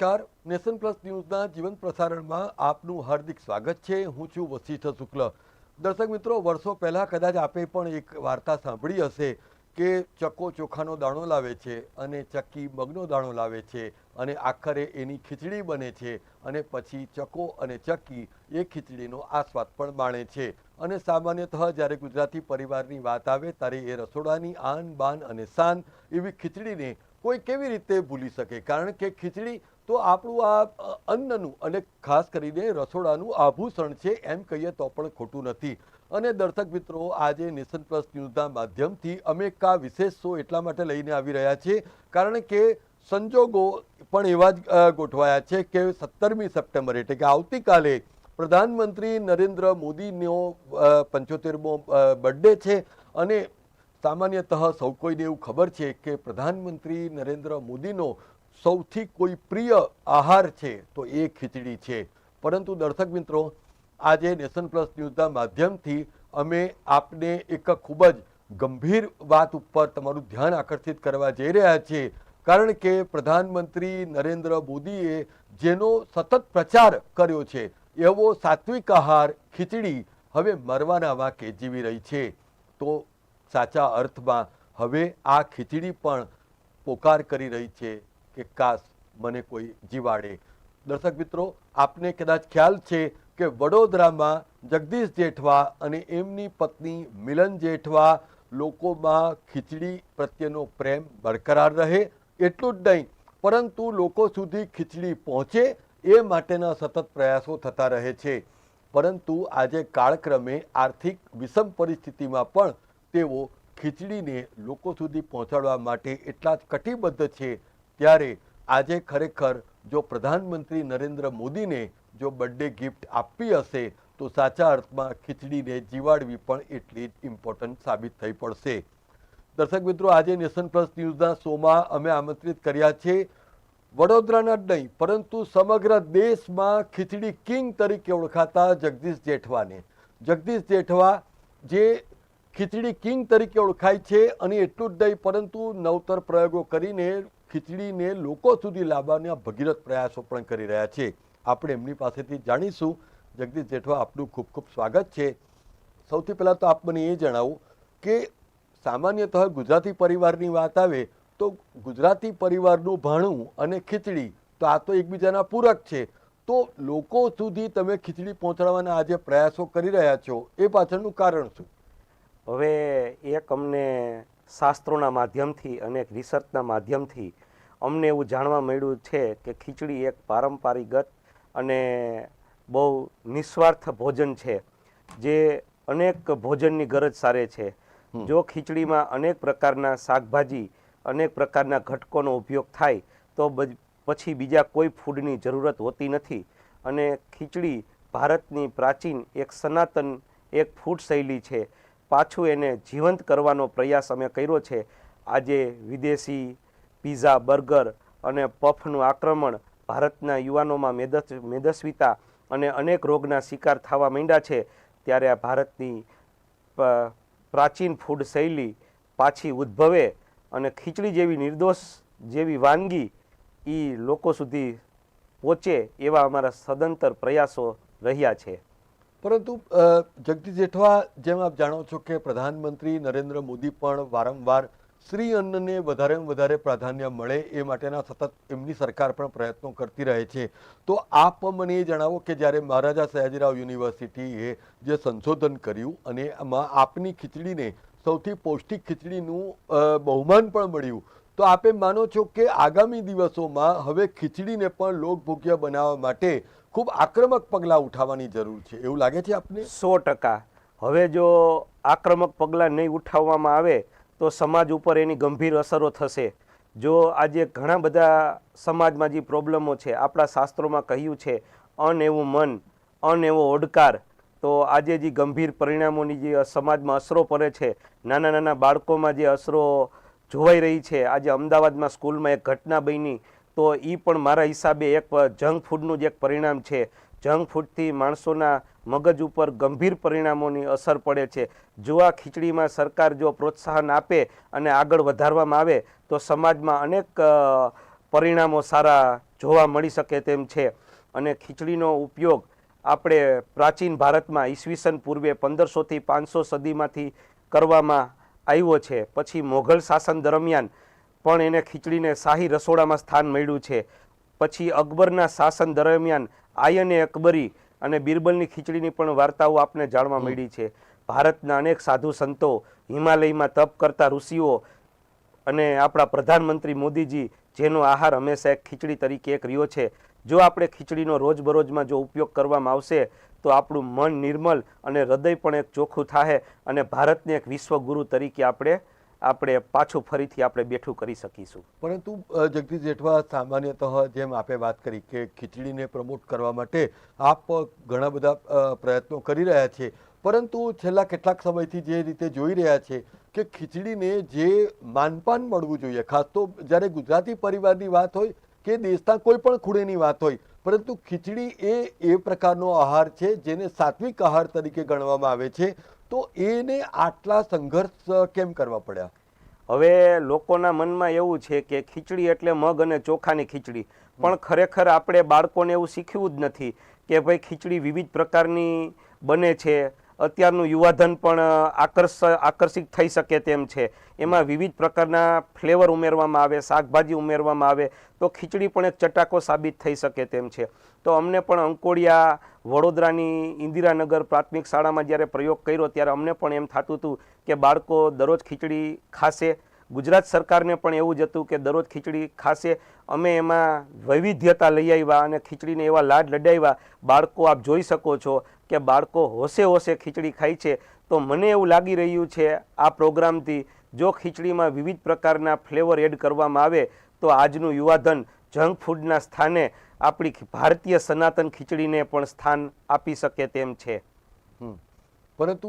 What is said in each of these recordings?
નમસ્કાર. Nation plus ન્યૂઝના જીવંત પ્રસારણમાં આપનું હાર્દિક સ્વાગત છે. હું છું વસિષ્ઠ શુક્લ. દર્શક મિત્રો, વર્ષો પહેલાં કદાચ આપે પણ એક વાર્તા સાંભળી હશે કે ચકો ચોખાનો દાણો લાવે છે અને ચક્કી મગનો દાણો લાવે છે અને આખરે એની ખીચડી બને છે અને પછી ચકો અને ચક્કી એ ખીચડીનો આસ્વાદ પણ માણે છે. અને સામાન્યતઃ જ્યારે ગુજરાતી પરિવારની વાત આવે ત્યારે એ રસોડાની આન બાન અને શાન એવી ખીચડીને કોઈ કેવી રીતે ભૂલી શકે? કારણ કે ખીચડી તો આપણું આ અન્નનું અને ખાસ કરીને રસોડાનું આભૂષણ છે એમ કહીએ તો પણ ખોટું નથી. અને દર્શક મિત્રો, આજે નેશન પ્લસ ન્યૂઝના માધ્યમથી અમે કા વિશેષ શો એટલા માટે લઈને આવી રહ્યા છીએ, કારણ કે સંજોગો પણ એવા જ ગોઠવાયા છે કે સત્તરમી સપ્ટેમ્બર એટલે કે આવતીકાલે પ્રધાનમંત્રી નરેન્દ્ર મોદીનો પંચોતેરમો બર્થડે છે. અને સામાન્યતઃ સૌ કોઈને એવું ખબર છે કે પ્રધાનમંત્રી નરેન્દ્ર મોદીનો સૌથી કોઈ પ્રિય આહાર છે તો એ ખીચડી છે. પરંતુ દર્શક મિત્રો, આજે નેશન પ્લસ ન્યૂઝના માધ્યમથી અમે આપને એક ખૂબ જ ગંભીર વાત ઉપર તમારું ધ્યાન આકર્ષિત કરવા જઈ રહ્યા છીએ. કારણ કે પ્રધાનમંત્રી નરેન્દ્ર મોદીએ જેનો સતત પ્રચાર કર્યો છે, એવો સાત્વિક આહાર ખીચડી હવે મરવાના વાંકે જીવી રહી છે. તો સાચા અર્થમાં હવે આ ખીચડી પણ પોકાર કરી રહી છે. કે કાશ મને કોઈ જીવાડે. દર્શક મિત્રો, આપને કદાચ ખ્યાલ છે કે વડોદરામાં જગદીશ જેઠવા અને એમની પત્ની મિલન જેઠવા લોકોમાં ખીચડી પ્રત્યેનો પ્રેમ બરકરાર રહે, એટલું જ નહીં, પરંતુ લોકો સુધી ખીચડી પહોંચે એ માટેના સતત પ્રયાસો થતા રહે છે. પરંતુ આજે કાળક્રમે આર્થિક વિષમ પરિસ્થિતિમાં પણ તેઓ ખીચડીને લોકો સુધી પહોંચાડવા માટે એટલા જ કટિબદ્ધ છે ત્યારે આજે ખરેખર જો પ્રધાનમંત્રી નરેન્દ્ર મોદીને જો બર્થડે ગિફ્ટ આપવી હશે, તો સાચા અર્થમાં ખીચડીને જીવાડવી પણ એટલી જ ઇમ્પોર્ટન્ટ સાબિત થઈ પડશે. દર્શક મિત્રો, આજે નેશન પ્લસ ન્યૂઝના શોમાં અમે આમંત્રિત કર્યા છે. વડોદરાના જ નહીં, પરંતુ સમગ્ર દેશમાં ખીચડી કિંગ તરીકે ઓળખાતા જગદીશ જેઠવાને. જગદીશ જેઠવા જે ખીચડી કિંગ તરીકે ઓળખાય છે, અને એટલું જ નહીં, પરંતુ નવતર પ્રયોગો કરીને ખીચડીને લોકો સુધી લાવવાના ભગીરથ પ્રયાસો પણ કરી રહ્યા છે. આપણે એમની પાસેથી જાણીશું. જગદીશ જેઠવા, આપનું ખૂબ ખૂબ સ્વાગત છે. સૌથી પહેલાં તો આપ મને એ જણાવો કે સામાન્યતઃ ગુજરાતી પરિવારની વાત આવે તો ગુજરાતી પરિવારનું ભાણું અને ખીચડી તો આ તો એકબીજાના પૂરક છે. તો લોકો સુધી તમે ખીચડી પહોંચાડવાના આજે પ્રયાસો કરી રહ્યા છો. એ પાછળનું કારણ શું? હવે એક અમને શાસ્ત્રોના માધ્યમથી અને રિસર્ચના માધ્યમથી અમને એવું જાણવા મળ્યું છે કે ખીચડી એક પારંપરિકગત અને બહુ નિસ્વાર્થ ભોજન છે જે અનેક ભોજનની ગરજ સારે છે. જો ખીચડીમાં અનેક પ્રકારના શાકભાજી અનેક પ્રકારના ઘટકોનો ઉપયોગ થાય તો પછી બીજા કોઈ ફૂડની જરૂરત હોતી નથી. અને ખીચડી ભારતની પ્રાચીન એક સનાતન એક ફૂડ શૈલી છે. પાછું એને જીવંત કરવાનો પ્રયાસ અમે કર્યો છે. આજે વિદેશી પીઝા, બર્ગર અને પફનું આક્રમણ ભારતના યુવાનોમાં મેદસ, મેદસ્વીતા અને અનેક રોગના શિકાર થવા માંડ્યા છે. ત્યારે આ ભારતની પ્રાચીન ફૂડ શૈલી પાછી ઉદ્ભવે અને ખીચડી જેવી નિર્દોષ જેવી વાનગી એ લોકો સુધી પહોંચે એવા અમારા સદંતર પ્રયાસો રહ્યા છે. પરંતુ જગદીશ જેઠવા, જેમ આપ જાણો છો કે પ્રધાનમંત્રી નરેન્દ્ર મોદી પણ વારંવાર શ્રી અન્નને વધારેમાં વધારે પ્રાધાન્ય મળે એ માટેના સતત એમની સરકાર પણ પ્રયત્નો કરતી રહે છે. તો આપ મને એ જણાવો કે જ્યારે મહારાજા સયાજીરાવ યુનિવર્સિટીએ જે સંશોધન કર્યું અને એમાં આપની ખીચડીને સૌથી પૌષ્ટિક ખીચડીનું બહુમાન પણ મળ્યું, તો આપે માનો છો કે આગામી દિવસોમાં હવે ખીચડીને પણ લોકભોગ્ય બનાવવા માટે ખૂબ આક્રમક પગલાં ઉઠાવવાની જરૂર છે. એવું લાગે છે આપને? સો ટકા. હવે જો આક્રમક પગલાં નહીં ઉઠાવવામાં આવે, તો સમાજ ઉપર એની ગંભીર અસરો થશે. જો આજે ઘણા બધા સમાજમાં જે પ્રોબ્લેમો છે, આપણા શાસ્ત્રોમાં કહ્યું છે, અન એવું મન, અન એવો ઓડકાર, તો આજે જે ગંભીર પરિણામોની જે સમાજમાં અસરો પડે છે, નાના નાના બાળકોમાં જે અસરો જોવાઈ રહી છે, આજે અમદાવાદમાં સ્કૂલમાં એક ઘટના બની તો એ પણ મારા હિસાબે એક જંક ફૂડનું જ એક પરિણામ છે. જંક ફૂડથી માણસોના મગજ ઉપર ગંભીર પરિણામોની અસર પડે છે. જો આ ખીચડીમાં સરકાર જો પ્રોત્સાહન આપે અને આગળ વધારવામાં આવે, તો સમાજમાં અનેક પરિણામો સારા જોવા મળી શકે તેમ છે. અને ખીચડીનો ઉપયોગ આપણે પ્રાચીન ભારતમાં ઈસવીસન પૂર્વે પંદરસોથી પાંચસો સદીમાંથી કરવામાં આવ્યો છે. પછી મોગલ શાસન દરમિયાન પણ એને ખીચડીને શાહી રસોડામાં સ્થાન મળ્યું છે. પછી અકબરના શાસન દરમિયાન આયને અકબરી અને બિરબલની ખીચડીની પણ વાર્તાઓ આપને જાણવા મળી છે. ભારતના અનેક સાધુ સંતો હિમાલયમાં તપ કરતા ઋષિઓ અને આપણા પ્રધાનમંત્રી મોદીજી, જેનો આહાર હંમેશા એક ખીચડી તરીકે એક રહ્યો છે. જો આપણે ખીચડીનો રોજબરોજમાં જો ઉપયોગ કરવામાં આવશે, તો આપણું મન નિર્મલ અને હૃદય પણ એક ચોખ્ખું થાય અને ભારતને એક વિશ્વગુરુ તરીકે આપણે આપણે પાછું ફરીથી આપણે બેઠું કરી શકીશું. પરંતુ જગદીશ જેઠવા સામાન્યતઃ જેમ આપે વાત કરી કે ખીચડીને પ્રમોટ કરવા માટે આપ ઘણા બધા પ્રયત્નો કરી રહ્યા છે. પરંતુ છેલ્લા કેટલાક સમયથી જે રીતે જોઈ રહ્યા છે કે ખીચડીને જે માનપાન મળવું જોઈએ, ખાસ તો જ્યારે ગુજરાતી પરિવારની વાત હોય કે દેશના કોઈ પણ ખૂણેની વાત હોય, પરંતુ ખીચડી એ એ પ્રકારનો આહાર છે જેને સાત્વિક આહાર તરીકે ગણવામાં આવે છે. તો એને આટલા સંઘર્ષ કેમ કરવા પડ્યા? હવે લોકોના મનમાં એવું છે કે ખીચડી એટલે મગ અને ચોખાની ખીચડી. પણ ખરેખર આપણે બાળકોને એવું શીખવું જ નથી કે ભાઈ ખીચડી વિવિધ પ્રકારની બને છે. અત્યારનું યુવાધન પણ આકર્ષ, આકર્ષિત થઈ શકે તેમ છે. એમાં વિવિધ પ્રકારના ફ્લેવર ઉમેરવામાં આવે, શાકભાજી ઉમેરવામાં આવે, તો ખીચડી પણ એક ચટાકો સાબિત થઈ શકે તેમ છે. તો અમને પણ અંકોડિયા, વડોદરાની ઇન્દિરાનગર પ્રાથમિક શાળામાં જ્યારે પ્રયોગ કર્યો ત્યારે અમને પણ એમ થતું હતું કે બાળકો દરરોજ ખીચડી ખાશે. ગુજરાત સરકારને પણ એવું જ હતું કે દરરોજ ખીચડી ખાશે. અમે એમાં વૈવિધ્યતા લઈ આવ્યા અને ખીચડીને એવા લાડ લડાવ્યા. બાળકો આપ જોઈ શકો છો. કે બાળકો હોશે હોશે ખીચડી ખાય છે, તો મને એવું લાગી રહ્યું છે આ પ્રોગ્રામથી જો ખીચડીમાં વિવિધ પ્રકારના ફ્લેવર એડ કરવામાં આવે, તો આજનું યુવાધન જંક ફૂડના સ્થાને આપણી ભારતીય સનાતન ખીચડીને પણ સ્થાન આપી શકે તેમ છે હમ. પરંતુ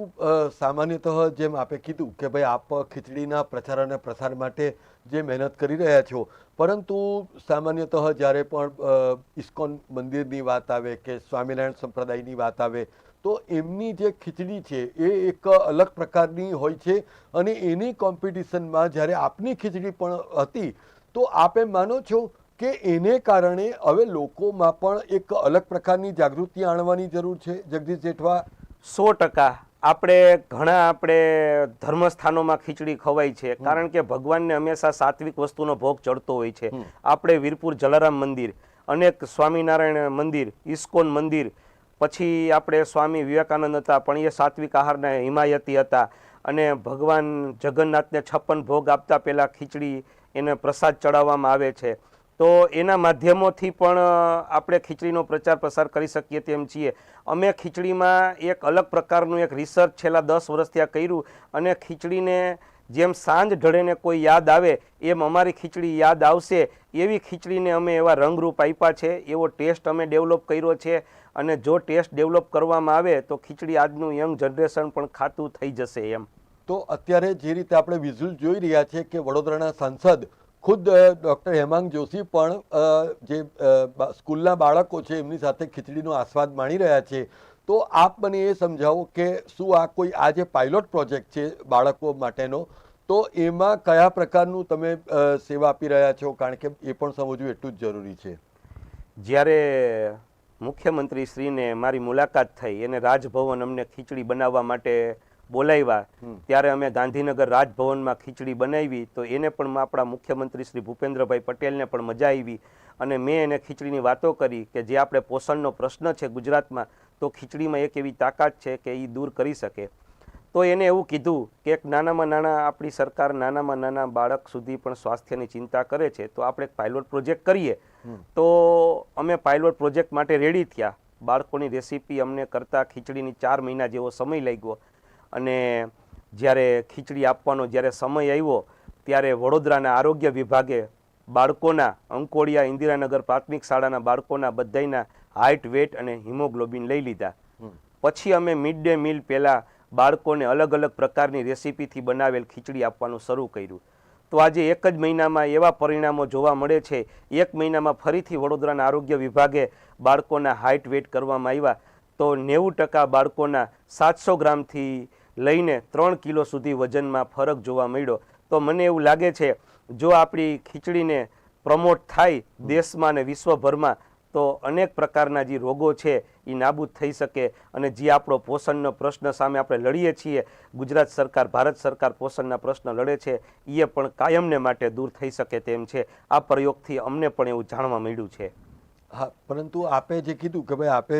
સામાન્યતઃ જેમ આપે કીધું કે ભાઈ આપ ખીચડીના પ્રચાર અને પ્રસાર માટે જે મહેનત કરી રહ્યા છો, પરંતુ સામાન્યતઃ જ્યારે પણ ઇસ્કોન મંદિરની વાત આવે કે સ્વામિનારાયણ સંપ્રદાયની વાત આવે, તો એમની જે ખીચડી છે એ એક અલગ પ્રકારની હોય છે અને એની કોમ્પિટિશનમાં જ્યારે આપની ખીચડી પણ હતી, તો આપે માનો છો કે એને કારણે હવે લોકોમાં પણ એક અલગ પ્રકારની જાગૃતિ આણવાની જરૂર છે? જગદીશ જેઠવા સો ટકા આપણે ઘણા આપણે ધર્મસ્થાનોમાં ખીચડી ખવાય છે. કારણ કે ભગવાનને હંમેશા સાત્વિક વસ્તુનો ભોગ ચડતો હોય છે. આપણે વીરપુર જલારામ મંદિર અનેક સ્વામિનારાયણ મંદિર ઇસ્કોન મંદિર પછી આપણે સ્વામી વિવેકાનંદ હતા પણ એ સાત્વિક આહારના હિમાયતી હતા. અને ભગવાન જગન્નાથને છપ્પન ભોગ આપતા પહેલાં ખીચડી એને પ્રસાદ ચડાવવામાં આવે છે. તો એના માધ્યમોથી પણ આપણે ખીચડીનો પ્રચાર પ્રસાર કરી શકીએ તેમ છીએ. અમે ખીચડીમાં એક અલગ પ્રકારનું એક રિસર્ચ છેલ્લા દસ વર્ષથી આ કર્યું અને ખીચડીને જેમ સાંજ ઢળેને કોઈ યાદ આવે, એમ અમારી ખીચડી યાદ આવશે. એવી ખીચડીને અમે એવા રંગરૂપ આપ્યા છે, એવો ટેસ્ટ અમે ડેવલપ કર્યો છે અને જો ટેસ્ટ ડેવલપ કરવામાં આવે તો ખીચડી આજનું યંગ જનરેશન પણ ખાતું થઈ જશે એમ. તો અત્યારે જે રીતે આપણે વિઝ્યુઅલ જોઈ રહ્યા છીએ કે વડોદરાના સાંસદ ખુદ ડૉક્ટર હેમાંગ જોશી પણ જે સ્કૂલના બાળકો છે, એમની સાથે ખીચડીનો આસ્વાદ માણી રહ્યા છે. તો આપ મને એ સમજાવો કે શું આ કોઈ, આ જે પાયલોટ પ્રોજેક્ટ છે બાળકો માટેનો, તો એમાં કયા પ્રકારનું તમે સેવા આપી રહ્યા છો? કારણ કે એ પણ સમજવું એટલું જ જરૂરી છે. જ્યારે મુખ્યમંત્રી શ્રીને મારી મુલાકાત થઈ, એને રાજભવન અમને ખીચડી બનાવવા માટે બોલાવ્યા. ત્યારે અમે ગાંધીનગર રાજભવનમાં ખીચડી બનાવી તો એને પણ આપણા મુખ્યમંત્રી શ્રી ભૂપેન્દ્રભાઈ પટેલને પણ મજા આવી. અને મેં એને ખીચડીની વાતો કરી કે જે આપણે પોષણનો પ્રશ્ન છે ગુજરાતમાં તો ખીચડીમાં એક એવી તાકાત છે કે એ દૂર કરી શકે. તો એને એવું કીધું કે એક નાનામાં નાના આપણી સરકાર નાનામાં નાના બાળક સુધી પણ સ્વાસ્થ્યની ચિંતા કરે છે તો આપણે એક પાયલોટ પ્રોજેક્ટ કરીએ. તો અમે પાયલોટ પ્રોજેક્ટ માટે રેડી થયા. બાળકોની રેસીપી અમને કરતાં ખીચડીની ચાર મહિના જેવો સમય લાગ્યો. અને જ્યારે ખીચડી આપવાનો જ્યારે સમય આવ્યો ત્યારે વડોદરાના આરોગ્ય વિભાગે બાળકોના અંકોડિયા ઇન્દિરાનગર પ્રાથમિક શાળાના બાળકોના બધાયના હાઇટ વેટ અને હિમોગ્લોબિન લઈ લીધા. પછી અમે મિડ ડે મીલ પહેલાં બાળકોને અલગ અલગ પ્રકારની રેસીપીથી બનાવેલ ખીચડી આપવાનું શરૂ કર્યું. તો આજે એક જ મહિનામાં એવા પરિણામો જોવા મળે છે. એક મહિનામાં ફરીથી વડોદરાના આરોગ્ય વિભાગે બાળકોના હાઇટ વેટ કરવામાં આવ્યા. તો નેવું ટકા બાળકોના સાતસો ગ્રામથી લઈને ત્રણ કિલો સુધી વજનમાં ફરક જોવા મળ્યો. તો મને એવું લાગે છે, જો આપણી ખીચડીને પ્રમોટ થાય દેશમાં અને વિશ્વભરમાં, તો અનેક પ્રકારના જે રોગો છે એ નાબૂદ થઈ શકે અને જે આપણો પોષણનો પ્રશ્ન સામે આપણે લડીએ છીએ, ગુજરાત સરકાર, ભારત સરકાર પોષણના પ્રશ્ન લડે છે એ પણ કાયમને માટે દૂર થઈ શકે તેમ છે. આ પ્રયોગથી અમને પણ એવું જાણવા મળ્યું છે. હા, પરંતુ આપે જે કીધું કે ભાઈ આપે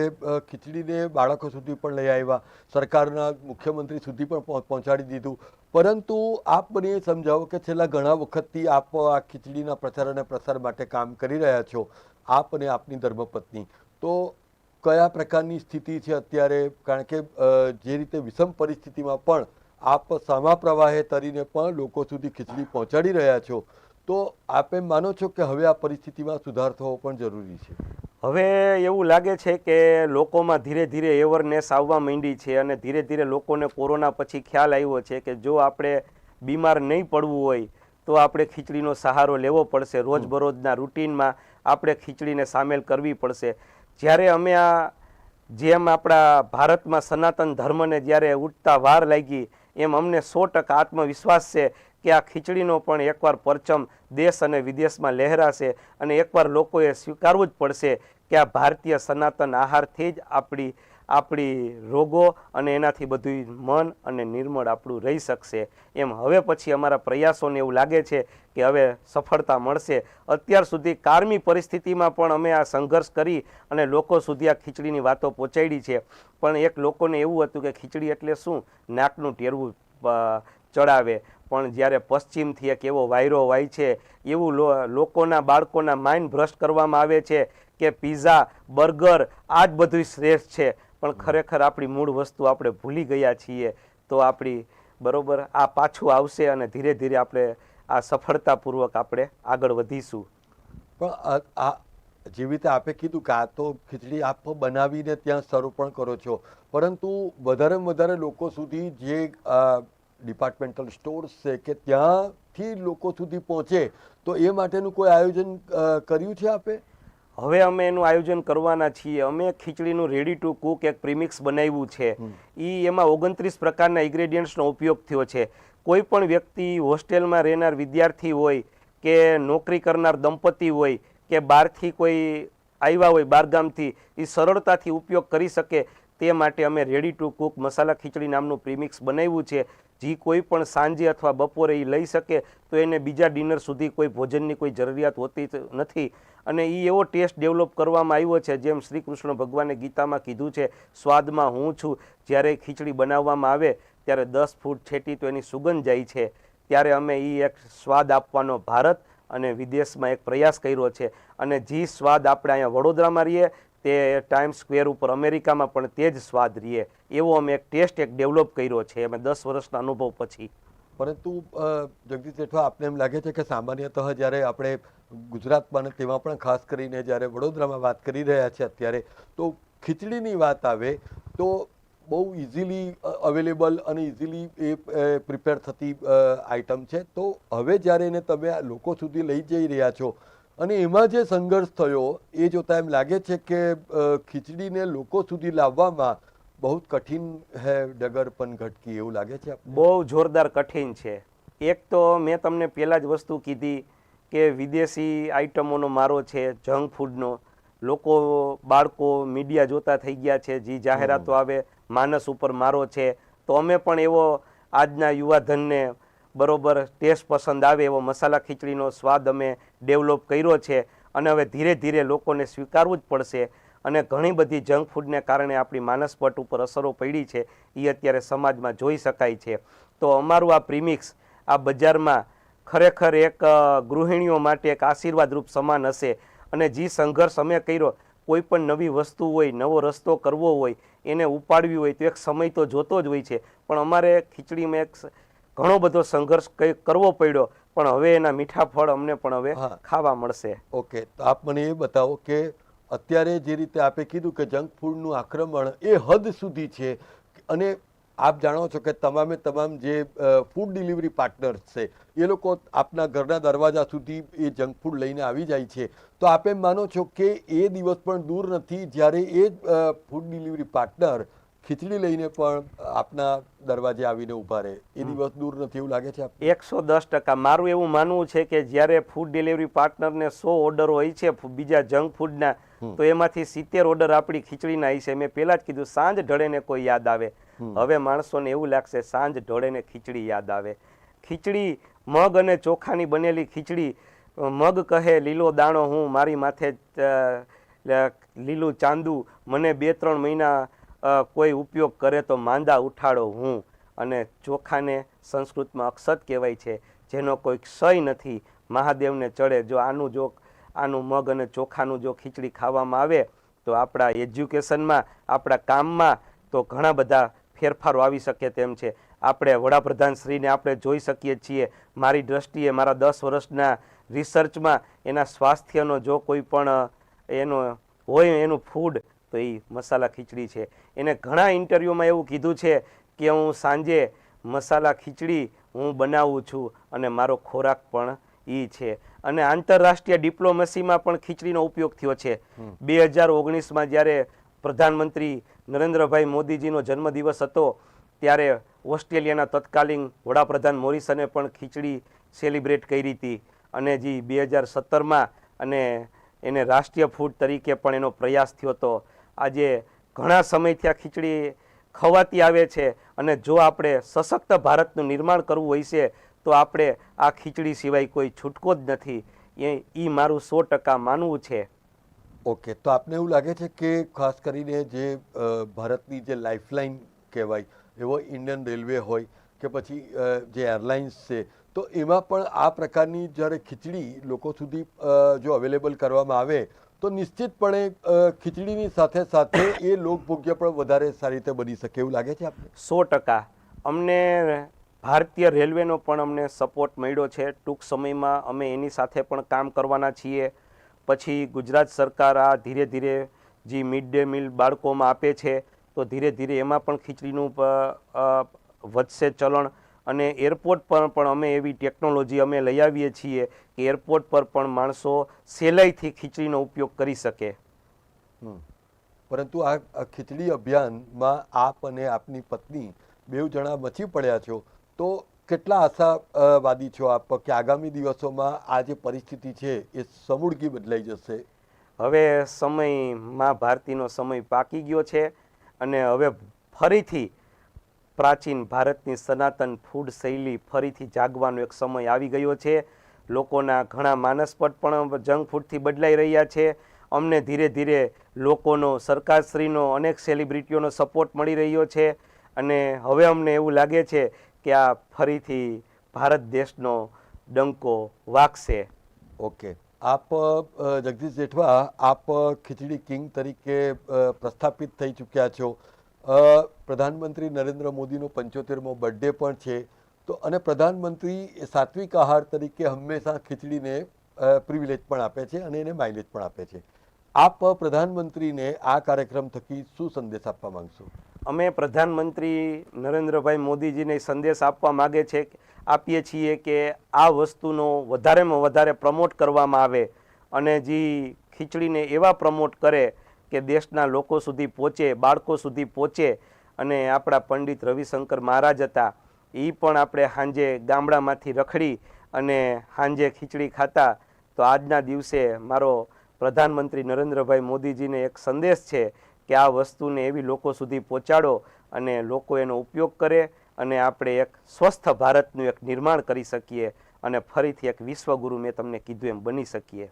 ખીચડીને બાળકો સુધી પણ લઈ આવ્યા, સરકારના મુખ્યમંત્રી સુધી પણ પહોંચાડી દીધું. પરંતુ આપ મને એ સમજાવો કે છેલ્લા ઘણા વખતથી આપ આ ખીચડીના પ્રચાર અને પ્રસાર માટે કામ કરી રહ્યા છો, આપ અને આપની ધર્મપત્ની. તો કયા પ્રકારની સ્થિતિ છે અત્યારે? કારણ કે જે રીતે વિષમ પરિસ્થિતિમાં પણ આપ સામા પ્રવાહે તરીને પણ લોકો સુધી ખીચડી પહોંચાડી રહ્યા છો. તો આપ એમ માનો છો કે હવે આ પરિસ્થિતિમાં સુધાર થવો પણ જરૂરી છે? હવે એવું લાગે છે કે લોકોમાં ધીરે ધીરે એવરનેસ આવવા માંડી છે અને ધીરે ધીરે લોકોને કોરોના પછી ખ્યાલ આવ્યો છે કે જો આપણે બીમાર નહીં પડવું હોય તો આપણે ખીચડીનો સહારો લેવો પડશે. રોજબરોજના રૂટીનમાં આપણે ખીચડીને સામેલ કરવી પડશે. જ્યારે અમે આ જેમ આપણા ભારતમાં સનાતન ધર્મને જ્યારે ઉઠતા વાર લાગી એમ અમને સો ટકા આત્મવિશ્વાસ છે કે આ ખીચડીનો પણ એકવાર પરચમ દેશ અને વિદેશમાં લહેરાશે અને એકવાર લોકોએ સ્વીકારવું જ પડશે કે આ ભારતીય સનાતન આહારથી જ આપણી આપણી રોગો અને એનાથી બધું મન અને નિર્મળ આપણું રહી શકશે. એમ હવે પછી અમારા પ્રયાસોને એવું લાગે છે કે હવે સફળતા મળશે. અત્યાર સુધી કારમી પરિસ્થિતિમાં પણ અમે આ સંઘર્ષ કરી અને લોકો સુધી આ ખીચડીની વાતો પહોંચાડી છે. પણ એક લોકોને એવું હતું કે ખીચડી એટલે શું? નાકનું ટેરવું ચડાવે. પણ જ્યારે પશ્ચિમથી એક એવો વાયરો વાય છે, એવું લોકોના બાળકોના માઇન્ડ ભ્રષ્ટ કરવામાં આવે છે કે પીઝા બર્ગર આ જ બધું શ્રેષ્ઠ છે. પણ ખરેખર આપણી મૂળ વસ્તુ આપણે ભૂલી ગયા છીએ. તો આપણી, બરોબર, આ પાછું આવશે અને ધીરે ધીરે આપણે આ સફળતાપૂર્વક આપણે આગળ વધીશું. પણ આ- જેવી રીતે આપે કીધું કે આ તો ખીચડી આપ બનાવીને ત્યાં સર્વ પણ કરો છો. પરંતુ વધારેમાં વધારે લોકો સુધી જે ડિપાર્ટમેન્ટલ સ્ટોર્સ છે કે ત્યાંથી લોકો સુધી પહોંચે તો એ માટેનું કોઈ આયોજન કર્યું છે આપે? હવે અમે એનું આયોજન કરવાના છીએ. અમે ખીચડીનું રેડી ટુ કુક એક પ્રીમિક્સ બનાવ્યું છે. એ એમાં ઓગણત્રીસ પ્રકારના ઇન્ગ્રેડિયન્ટ્સનો ઉપયોગ થયો છે. કોઈ પણ વ્યક્તિ હોસ્ટેલમાં રહેનાર વિદ્યાર્થી હોય કે નોકરી કરનાર દંપતી હોય કે બહારથી કોઈ આવ્યા હોય બારગામથી એ સરળતાથી ઉપયોગ કરી શકે. તે માટે અમે ready to cook masala khichdi નામનું પ્રીમિક્સ બનાવ્યું છે. જે કોઈ પણ સાંજે અથવા બપોરે એ લઈ શકે, તો એને બીજા ડિનર સુધી કોઈ ભોજનની કોઈ જરૂરિયાત હોતી નથી. અને એ એવો ટેસ્ટ ડેવલપ કરવામાં આવ્યો છે, જેમ શ્રી કૃષ્ણ ભગવાને ગીતામાં કીધું છે, સ્વાદમાં હું છું, જ્યારે ખીચડી બનાવવામાં આવે, ત્યારે દસ ફૂટ છેટી તો એની સુગંધ જાય છે. ત્યારે અમે એ એક સ્વાદ આપવાનો ભારત અને વિદેશમાં એક પ્રયાસ કર્યો છે. અને જે સ્વાદ આપણે અહીંયા વડોદરામાં રહીએ તે ટાઈમ સ્ક્વેર ઉપર અમેરિકામાં પણ તે જ સ્વાદ રહીએ એવો અમે એક ટેસ્ટ એક ડેવલપ કર્યો છે, અમે દસ વર્ષના અનુભવ પછી. પરંતુ જગદીશ જેઠવા આપને એમ લાગે છે કે સામાન્યતઃ જ્યારે આપણે ગુજરાતમાં તેમાં પણ ખાસ કરીને જ્યારે વડોદરામાં વાત કરી રહ્યા છે અત્યારે, તો ખીચડીની વાત આવે, તો બહુ ઇઝીલી અવેલેબલ અને ઇઝીલી એ પ્રિપેર થતી આઇટમ છે. તો હવે જ્યારે એને તમે લોકો સુધી લઈ જઈ રહ્યા છો અને એમાં જે સંઘર્ષ થયો એ જોતા એમ લાગે છે કે ખીચડીને લોકો સુધી લાવવામાં બહુ કઠિન હે ડગર પણ ઘટકી એવું લાગે છે બહુ જોરદાર કઠિન છે. એક તો મેં તમને પહેલાં જ વસ્તુ કીધી કે વિદેશી આઇટમોનો મારો છે જંક ફૂડનો. લોકો બાળકો મીડિયા જોતા થઈ ગયા છે જે જાહેરાતો આવે માનસ ઉપર મારો છે. તો અમે પણ એવો આજના યુવાધનને બરોબર ટેસ્ટ પસંદ આવે એવો મસાલા ખીચડીનો સ્વાદ અમે ડેવલપ કર્યો છે અને હવે ધીરે ધીરે લોકોને સ્વીકારવું જ પડશે અને ઘણી બધી જંક ફૂડને કારણે આપણી માનસપટ ઉપર અસરો પડી છે એ અત્યારે સમાજમાં જોઈ શકાય છે. તો અમારું આ પ્રીમિક્સ આ બજારમાં ખરેખર એક ગૃહિણીઓ માટે એક આશીર્વાદરૂપ સમાન હશે અને જે સંઘર્ષ અમે કર્યો, કોઈ પણ નવી વસ્તુ હોય, નવો રસ્તો કરવો હોય, એને ઉપાડવી હોય તો એક સમય તો જોતો જ હોય છે. પણ અમારે ખીચડીમાં એક ઘણો બધો સંઘર્ષ કઈ કરવો પડ્યો પણ હવે એના મીઠા ફળ અમને પણ હવે. ખાવા મળશે ઓકે તો આપ મને એ બતાવો કે અત્યારે જે રીતે આપે કીધું કે જંક ફૂડનું આક્રમણ એ હદ સુધી છે અને આપ જાણો છો કે તમામે તમામ જે ફૂડ ડિલિવરી પાર્ટનર્સ છે એ લોકો આપના ઘરના દરવાજા સુધી એ જંક ફૂડ લઈને આવી જાય છે તો આપ એમ માનો છો કે એ દિવસ પણ દૂર નથી જ્યારે એ ફૂડ ડિલિવરી પાર્ટનર ખીચડી લઈને પણ આપના દરવાજે આવીને ઊભા રહે. એ દિવસ દૂર નથી એવું લાગે છે એકસો દસ ટકા. મારું એવું માનવું છે કે જ્યારે ફૂડ ડિલિવરી પાર્ટનરને સો ઓર્ડર હોય છે બીજા જંક ફૂડના તો એમાંથી સિત્તેર ઓર્ડર આપણી ખીચડીના હશે મેં પહેલાં જ કીધું સાંજ ઢળેને કોઈ યાદ આવે. હવે માણસોને એવું લાગશે સાંજ ઢળેને ખીચડી યાદ આવે. ખીચડી મગ અને ચોખાની બનેલી ખીચડી મગ કહે લીલો દાણો હું મારી માથે લીલું ચાંદુ મને બે ત્રણ મહિના કોઈ ઉપયોગ કરે તો માંદા ઉઠાડો હું અને ચોખાને સંસ્કૃતમાં અક્ષત કહેવાય છે. જેનો કોઈ ક્ષય નથી. મહાદેવને ચડે જો આનું જો આનું મગ અને ચોખાનું જો ખીચડી ખાવામાં આવે તો આપણા એજ્યુકેશનમાં, આપણા કામમાં તો ઘણા બધા ફેરફારો આવી શકે તેમ છે. આપણે વડાપ્રધાન શ્રીને આપણે જોઈ શકીએ છીએ. મારી દ્રષ્ટિએ મારા દસ વર્ષના રિસર્ચમાં એના સ્વાસ્થ્યનો જો કોઈ પણ એનો હોય એનું ફૂડ તો એ મસાલા ખીચડી છે. એને ઘણા ઇન્ટરવ્યૂમાં એવું કીધું છે કે હું સાંજે મસાલા ખીચડી હું બનાવું છું અને મારો ખોરાક પણ એ છે. અને આંતરરાષ્ટ્રીય ડિપ્લોમસીમાં પણ ખીચડીનો ઉપયોગ થયો છે. બે હજાર ઓગણીસમાં જ્યારે પ્રધાનમંત્રી નરેન્દ્રભાઈ મોદીજીનો જન્મદિવસ હતો ત્યારે ઓસ્ટ્રેલિયાના તત્કાલીન વડાપ્રધાન મોરિસને પણ ખીચડી સેલિબ્રેટ કરી હતી. અને જે બે હજાર સત્તરમાં અને એને રાષ્ટ્રીય ફૂડ તરીકે પણ એનો પ્રયાસ થયો હતો. આજે ઘણા સમયથી આ ખીચડી ખવાતી આવે છે અને જો આપણે સશક્ત ભારતનું નિર્માણ કરવું હોય છે, તો આપણે આ ખીચડી સિવાય કોઈ છૂટકો જ નથી. એ એ મારું સો ટકા માનવું છે. ઓકે, તો આપને એવું લાગે છે કે ખાસ કરીને જે ભારતની જે લાઇફલાઇન કહેવાય, એવો ઇન્ડિયન રેલવે હોય કે પછી જે એરલાઇન્સ છે, તો એમાં પણ આ પ્રકારની જ્યારે ખીચડી લોકો સુધી જો અવેલેબલ કરવામાં આવે તો નિશ્ચિતપણે ખીચડીની સાથે સાથે એ લોકભોગ્ય પણ વધારે સારી રીતે બની શકે એવું લાગે છે આપને? સો ટકા. અમને ભારતીય રેલવેનો પણ અમને સપોર્ટ મળ્યો છે. ટૂંક સમયમાં અમે એની સાથે પણ કામ કરવાના છીએ. પછી ગુજરાત સરકાર આ ધીરે ધીરે જે મિડ ડે મિલ બાળકોમાં આપે છે, તો ધીરે ધીરે એમાં પણ ખીચડીનું વધશે ચલણ. અને એરપોર્ટ પર પણ અમે એવી ટેકનોલોજી અમે લઈ આવીએ છીએ કે એરપોર્ટ પર પણ માણસો સહેલાઈથી ખીચડીનો ઉપયોગ કરી શકે. પરંતુ આ ખીચડી અભિયાનમાં આપ અને આપની પત્ની બે જણા બચી પડ્યા છો. તો કેટલા આશાવાદી છો આપ? કે આગામી દિવસોમાં આ જે પરિસ્થિતિ છે એ સમૂળગી બદલાઈ જશે? હવે સમય ભારતીનો સમય પાકી ગયો છે અને હવે ફરીથી પ્રાચીન ભારતની સનાતન ફૂડ શૈલી ફરીથી જાગવાનો એક સમય આવી ગયો છે. લોકોના ઘણા માનસપટ પણ જંક ફૂડથી બદલાઈ રહ્યા છે. અમને ધીરે ધીરે લોકોનો, સરકારશ્રીનો, અનેક સેલિબ્રિટીઓનો સપોર્ટ મળી રહ્યો છે અને હવે અમને એવું લાગે છે કે આ ફરીથી ભારત દેશનો ડંકો વાગશે. ઓકે. આપ જગદીશ જેઠવા, આપ ખીચડી કિંગ તરીકે પ્રસ્થાપિત થઈ ચૂક્યા છો. પ્રધાનમંત્રી નરેન્દ્ર મોદીનો પંચોતેરમો બર્થડે પણ છે. તો અને પ્રધાનમંત્રી સાત્વિક આહાર તરીકે હંમેશા ખીચડીને પ્રિવિલેજ પણ આપે છે અને એને માઇલેજ પણ આપે છે. આપ પ્રધાનમંત્રીને આ કાર્યક્રમ થકી શું સંદેશ આપવા માંગશો? અમે પ્રધાનમંત્રી નરેન્દ્રભાઈ મોદીજીને સંદેશ આપવા માગે છે આપીએ છીએ કે આ વસ્તુનો વધારેમાં વધારે પ્રમોટ કરવામાં આવે અને જે ખીચડીને એવા પ્રમોટ કરે કે દેશના લોકો સુધી પહોંચે, બાળકો સુધી પહોંચે અને આપણા પંડિત રવિશંકર મહારાજ હતા. એ પણ આપણે સાંજે ગામડામાંથી રખડી અને સાંજે ખીચડી ખાતા. તો આજના દિવસે મારો પ્રધાનમંત્રી નરેન્દ્રભાઈ મોદીજીને એક સંદેશ છે કે આ વસ્તુને એવી લોકો સુધી પહોંચાડો અને લોકો એનો ઉપયોગ કરે અને આપણે એક સ્વસ્થ ભારતનું એક નિર્માણ કરી શકીએ અને ફરીથી એક વિશ્વગુરુ મેં તમને કીધું એમ બની શકીએ.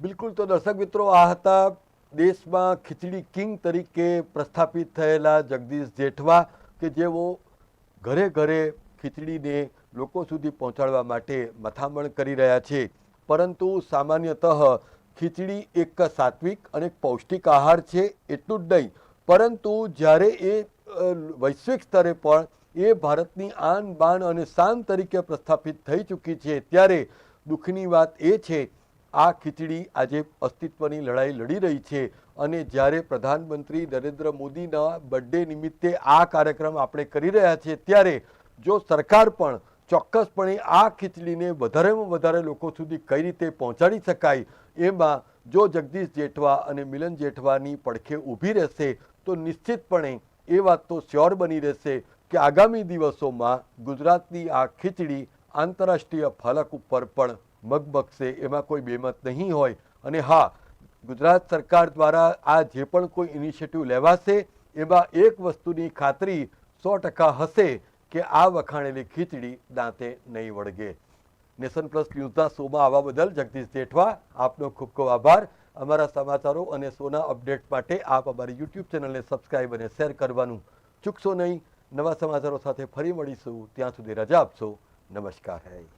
બિલકુલ તો દર્શક મિત્રો, આ હતા દેશમાં ખીચડી કિંગ તરીકે પ્રસ્થાપિત થયેલા જગદીશ જેઠવા કે જેઓ ઘરે ઘરે ખીચડીને લોકો સુધી પહોંચાડવા માટે મથામણ કરી રહ્યા છે. પરંતુ સામાન્યતઃ ખીચડી એક સાત્વિક અને પૌષ્ટિક આહાર છે એટલું જ નહીં. પરંતુ જ્યારે એ વૈશ્વિક સ્તરે પણ એ ભારતની આન બાન અને શાન તરીકે પ્રસ્થાપિત થઈ ચૂકી છે, ત્યારે દુઃખની વાત એ છે આ ખીચડી આજે અસ્તિત્વની લડાઈ લડી રહી છે અને જ્યારે પ્રધાનમંત્રી નરેન્દ્ર મોદીના બર્થડે નિમિત્તે આ કાર્યક્રમ આપણે કરી રહ્યા છીએ, ત્યારે જો સરકાર પણ ચોક્કસપણે આ ખીચડીને વધારેમાં વધારે લોકો સુધી કઈ રીતે પહોંચાડી શકાય, એમાં જો જગદીશ જેઠવા અને મિલન જેઠવાની પડખે ઊભી રહેશે, તો નિશ્ચિતપણે એ વાત તો શ્યોર બની રહેશે કે આગામી દિવસોમાં ગુજરાતની આ ખીચડી આંતરરાષ્ટ્રીય ફલક ઉપર પણ મગમગશે એમાં કોઈ બેમત નહીં હોય. અને હા, ગુજરાત સરકાર દ્વારા આ જે પણ કોઈ ઇનિશિયેટિવ લેવાશે, એમાં એક વસ્તુની ખાતરી સો ટકા હશે કે આ વખાણેલી ખીચડી દાંતે નહીં વળગે. નેશન પ્લસ ન્યૂઝના શોમાં આવવા બદલ જગદીશ જેઠવા, આપનો ખૂબ ખૂબ આભાર. અમારા સમાચારો અને શોના અપડેટ માટે આપ અમારી યુટ્યુબ ચેનલને સબસ્ક્રાઈબ અને શેર કરવાનું ચૂકશો નહીં. નવા સમાચારો સાથે ફરી મળીશું. ત્યાં સુધી રજા આપશો. નમસ્કાર. હૈ